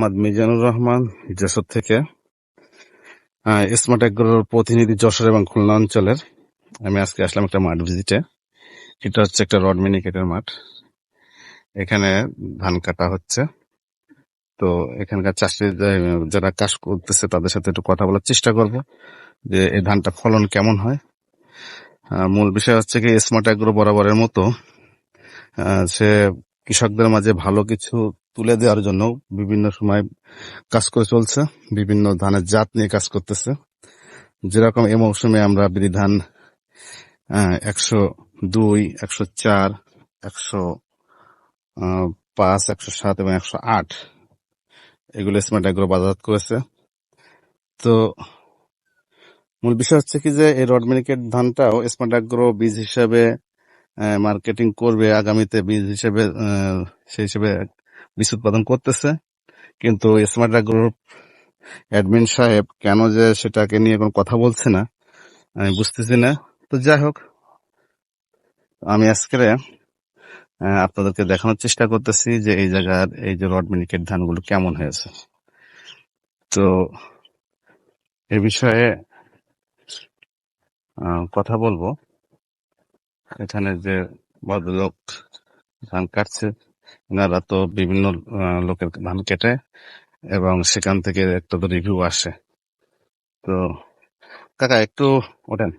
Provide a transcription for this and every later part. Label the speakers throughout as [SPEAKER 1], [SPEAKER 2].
[SPEAKER 1] মোহাম্মদ মিজানুর রহমান, যশোর থেকে। স্মার্ট এগ্রোর প্রতিনিধি যশোর এবং খুলনা অঞ্চলের। আমি আজকে আসলাম একটা মাঠ ভিজিটে এটা হচ্ছে একটা রড মিনিকেটের মাঠ। এখানে ধান কাটা হচ্ছে। তো এখানকার চাষি যারা কাজ করতেছে, তাদের সাথে একটু কথা বলার চেষ্টা করব যে এই ধানটা ফলন কেমন হয়। মূল বিষয় হচ্ছে কি স্মার্ট এগ্রো বরাবরের মতো। সে কৃষকদের মাঝে ভালো কিছু তুলে দেওয়ার জন্য বিভিন্ন সময় কাজ করে চলছে, বিভিন্ন ধানের জাত নিয়ে কাজ করতেছে। যেরকম এই মৌসুমে আমরা বিধান একশো দুই, একশো চার, একশো পাঁচ, একশো সাত এবং একশো আট এগুলো স্মার্ট এগ্রো বাজার করেছে। তো মূল বিষয় হচ্ছে কি যে এই রড মিনিকেট ধানটাও স্মার্ট এগ্রো বীজ হিসাবে মার্কেটিং করবে, আগামীতে বীজ হিসেবে সেই হিসেবে বীজ উৎপাদন করতেছে। কিন্তু স্মার্ট গ্রুপ অ্যাডমিন সাহেব কেন যে সেটাকে নিয়ে কোনো কথা বলছে না, আমি বুঝতেছি না। তো যাই হোক, আমি আজকে আপনাদেরকে দেখানোর চেষ্টা করতেছি যে এই জায়গার এই যে রড মিনিকেট ধানগুলো কেমন হয়েছে। তো এ বিষয়ে কথা বলব। এখানে যে ভদ্রলোক ধান কাটছে। এনারা তো বিভিন্ন লোকের ধান কেটে এবং সেখান থেকে একটা তো রিভিউ আসে। তো কাকা একটু ওঠেন।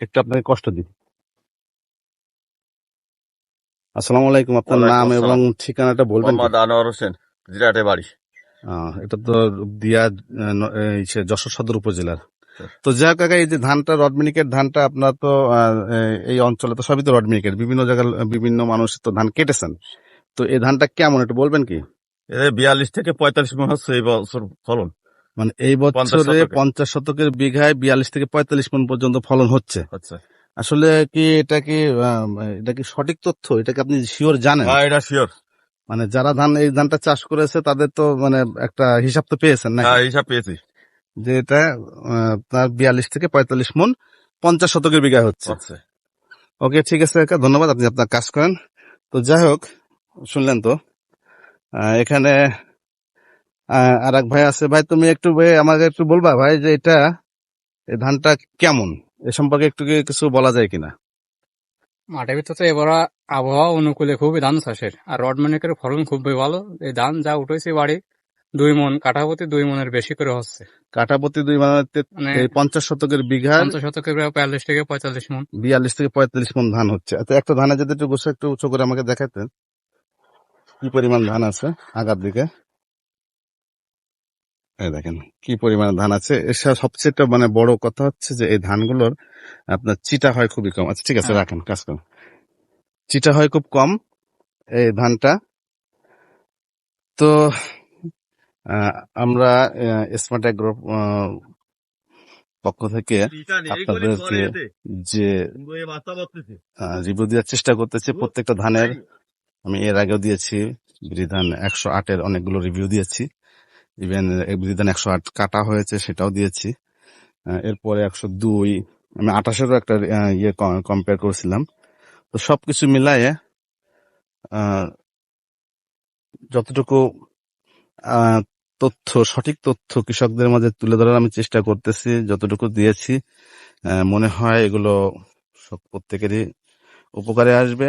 [SPEAKER 1] একটু আপনাকে কষ্ট দিই। আসসালামু আলাইকুম আপনার নাম এবং ঠিকানাটা বলবেন
[SPEAKER 2] মোহাম্মদ আনোয়ার হোসেন জিরাটে বাড়ি।
[SPEAKER 1] এটা তো দিয়া যশোর সদর উপজেলার। তো যাই কাকা এই যে ধানটা রডমিনিকের ধানটা আপনার তো এই অঞ্চলে তো সবই তো রডমিনিকের বিভিন্ন জায়গায় বিভিন্ন মানুষ তো ধান কেটেছেন। তো এই ধানটা কেমন একটু বলবেন কি?
[SPEAKER 2] বিয়াল্লিশ থেকে পঁয়তাল্লিশ মন হচ্ছে এই বছর ফলন।
[SPEAKER 1] মানে এই বছরে পঞ্চাশ শতকের বিঘায় বিয়াল্লিশ থেকে পঁয়তাল্লিশ মন পর্যন্ত ফলন হচ্ছে।
[SPEAKER 2] আচ্ছা
[SPEAKER 1] আসলে কি এটা কি এটা কি সঠিক তথ্য? এটা কি আপনি শিওর জানেন?
[SPEAKER 2] হ্যাঁ এটা শিওর
[SPEAKER 1] মানে যারা ধান এই ধানটা চাষ করেছে তাদের তো মানে একটা হিসাব তো পেয়েছেন না
[SPEAKER 2] হ্যাঁ হিসাব পেয়েছি।
[SPEAKER 1] যে এটা তার বিয়াল্লিশ থেকে পঁয়তাল্লিশ মন পঞ্চাশ শতকের বিঘায় হচ্ছে। ওকে ঠিক আছে ধন্যবাদ আপনি আপনার কাজ করেন। তো যাই হোক শুনলেন তো? এখানে আর এক ভাই আছে। ভাই তুমি একটু ভাই আমাকে একটু বলবা ভাই যে এটা এই ধানটা কেমন? এ সম্পর্কে একটু কিছু বলা যায় কিনা?
[SPEAKER 3] মাঠের ভিতরে তো এবার আবহাওয়া অনুকূলে খুবই ধান চাষের। আর রডমানিকের ফলন খুবই ভালো। এই ধান যা উঠেছে বাড়ি দুই মন কাঠাপতি দুই মনের বেশি করে হচ্ছে।
[SPEAKER 1] কাঠাপতি দুই মানে
[SPEAKER 3] মানে
[SPEAKER 1] পঞ্চাশ শতকের বিঘা
[SPEAKER 3] পঞ্চাশ শতকের বিয়াল্লিশ থেকে পঁয়তাল্লিশ মন।
[SPEAKER 1] বিয়াল্লিশ থেকে পঁয়তাল্লিশ মন ধান হচ্ছে। আচ্ছা একটা ধানের যদি একটু গোসা একটু উঁচু করে আমাকে দেখাতেন। কি পরিমাণ ধান আছে আগার দিকে? এই দেখেন কি পরিমাণে ধান আছে? এসব সবচেয়ে মানে বড় কথা হচ্ছে যে এই ধানগুলোর আপনার চিটা হয় খুবই কম। আচ্ছা ঠিক আছে
[SPEAKER 3] হ্যাঁ।
[SPEAKER 1] রাখেন কাজ করুন। চিটা হয় খুব কম এই ধানটা। তো আমরা স্মার্ট এগ্রো পক্ষ থেকে আপনাদেরকে যে রিভিউ দেওয়ার চেষ্টা করতেছি প্রত্যেকটা ধানের আমি এর আগেও দিয়েছি বিধান একশো আটের অনেকগুলো রিভিউ দিয়েছি। ইভেন বিধান একশো আট কাটা হয়েছে সেটাও দিয়েছি। এরপরে একশো দুই আমি আঠাশেরও একটা ইয়ে কম্পেয়ার করেছিলাম। তো সবকিছু মিলায়ে আহ, যতটুকু তথ্য সঠিক তথ্য কৃষকদের মাঝে তুলে ধরার আমি চেষ্টা করতেছি যতটুকু দিয়েছি মনে হয় এগুলো সব প্রত্যেকেরই উপকারে আসবে।